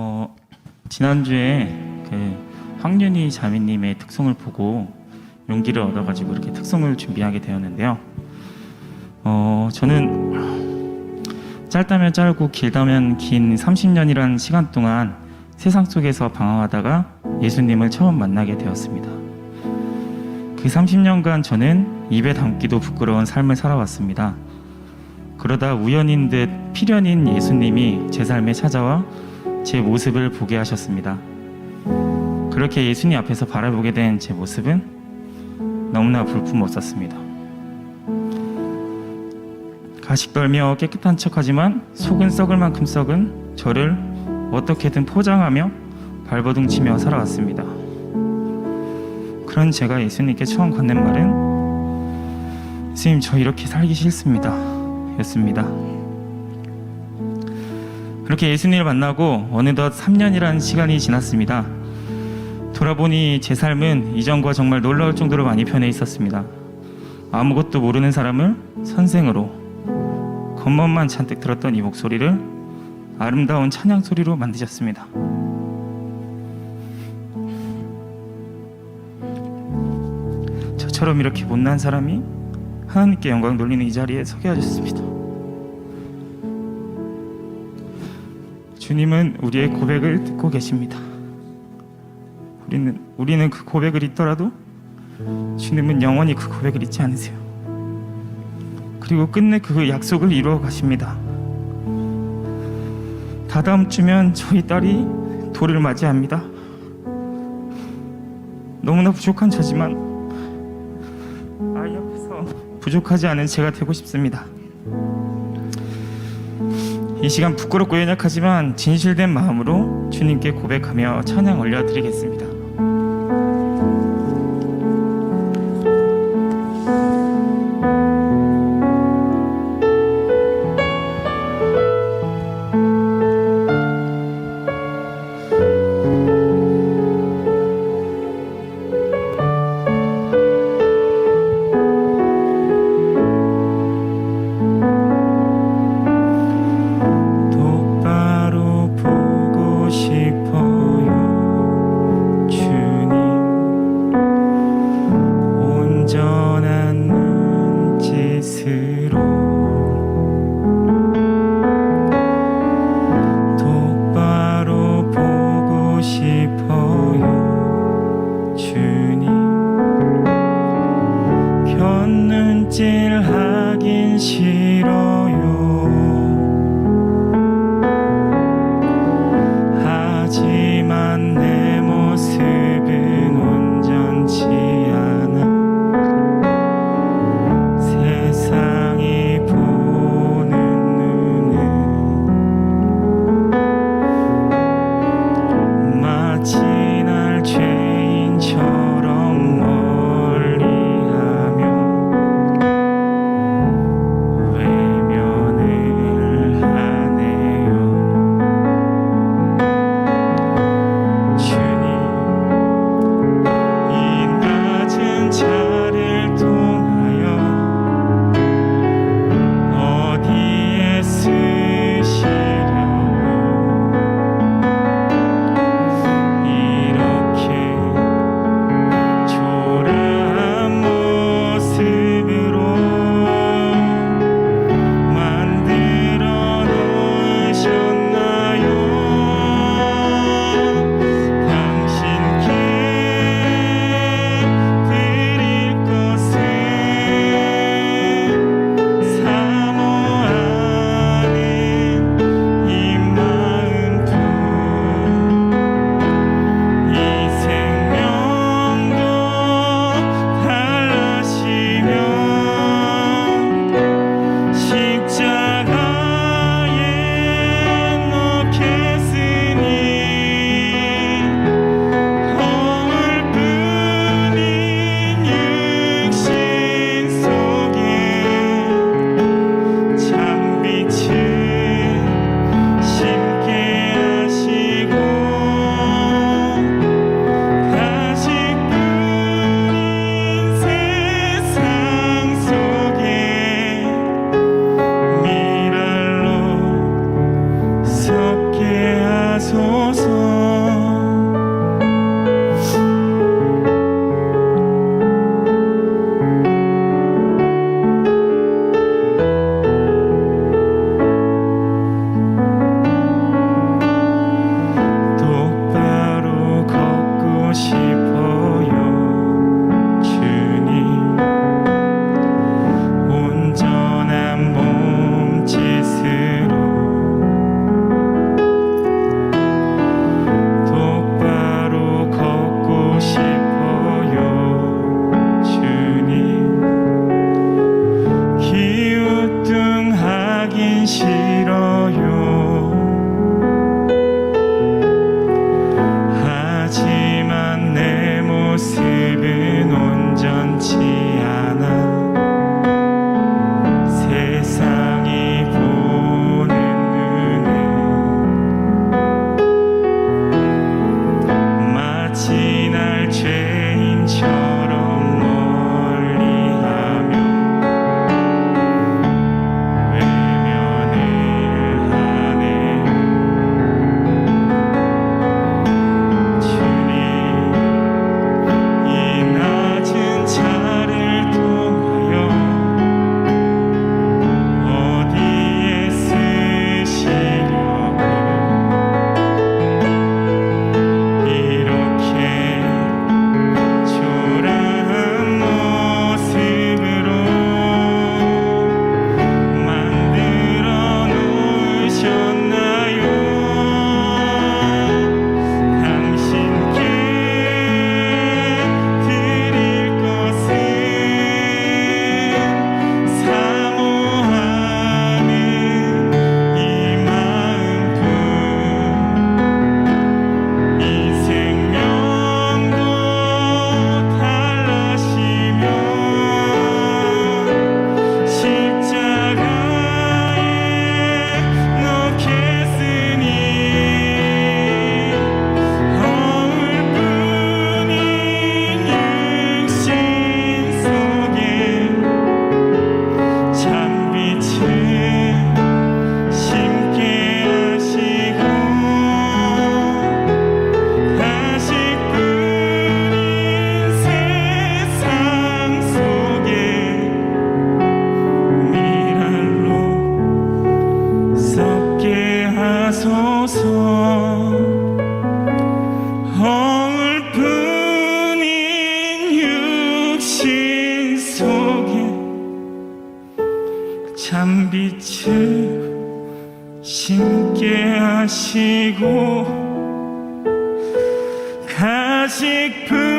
어, 지난주에 그 황윤희 자매님의 특송을 보고 용기를 얻어가지고 이렇게 특송을 준비하게 되었는데요. 어, 저는 짧다면 짧고 길다면 긴 30년이라는 시간 동안 세상 속에서 방황하다가 예수님을 처음 만나게 되었습니다. 그 30년간 저는 입에 담기도 부끄러운 삶을 살아왔습니다. 그러다 우연인 듯 필연인 예수님이 제 삶에 찾아와 제 모습을 보게 하셨습니다. 그렇게 예수님 앞에서 바라보게 된 제 모습은 너무나 볼품없었습니다. 가식 떨며 깨끗한 척하지만 속은 썩을 만큼 썩은 저를 어떻게든 포장하며 발버둥 치며 살아왔습니다. 그런 제가 예수님께 처음 건넨 말은 예수님 저 이렇게 살기 싫습니다. 였습니다. 그렇게 예수님을 만나고 어느덧 3년이라는 시간이 지났습니다. 돌아보니 제 삶은 이전과 정말 놀라울 정도로 많이 변해 있었습니다. 아무것도 모르는 사람을 선생으로 겉멋만 잔뜩 들었던 이 목소리를 아름다운 찬양 소리로 만드셨습니다. 저처럼 이렇게 못난 사람이 하나님께 영광 돌리는 이 자리에 서게 하셨습니다. 주님은 우리의 고백을 듣고 계십니다. 우리는 우리는 그 고백을 잊더라도 주님은 영원히 그 고백을 잊지 않으세요. 그리고 끝내 그 약속을 이루어 가십니다. 다다음 주면 저희 딸이 돌을 맞이합니다. 너무나 부족한 저지만 아이 앞에서 부족하지 않은 제가 되고 싶습니다. 이 시간 부끄럽고 연약하지만 진실된 마음으로 주님께 고백하며 찬양 올려드리겠습니다. 똑바로 참빛을 심게 하시고 가식 품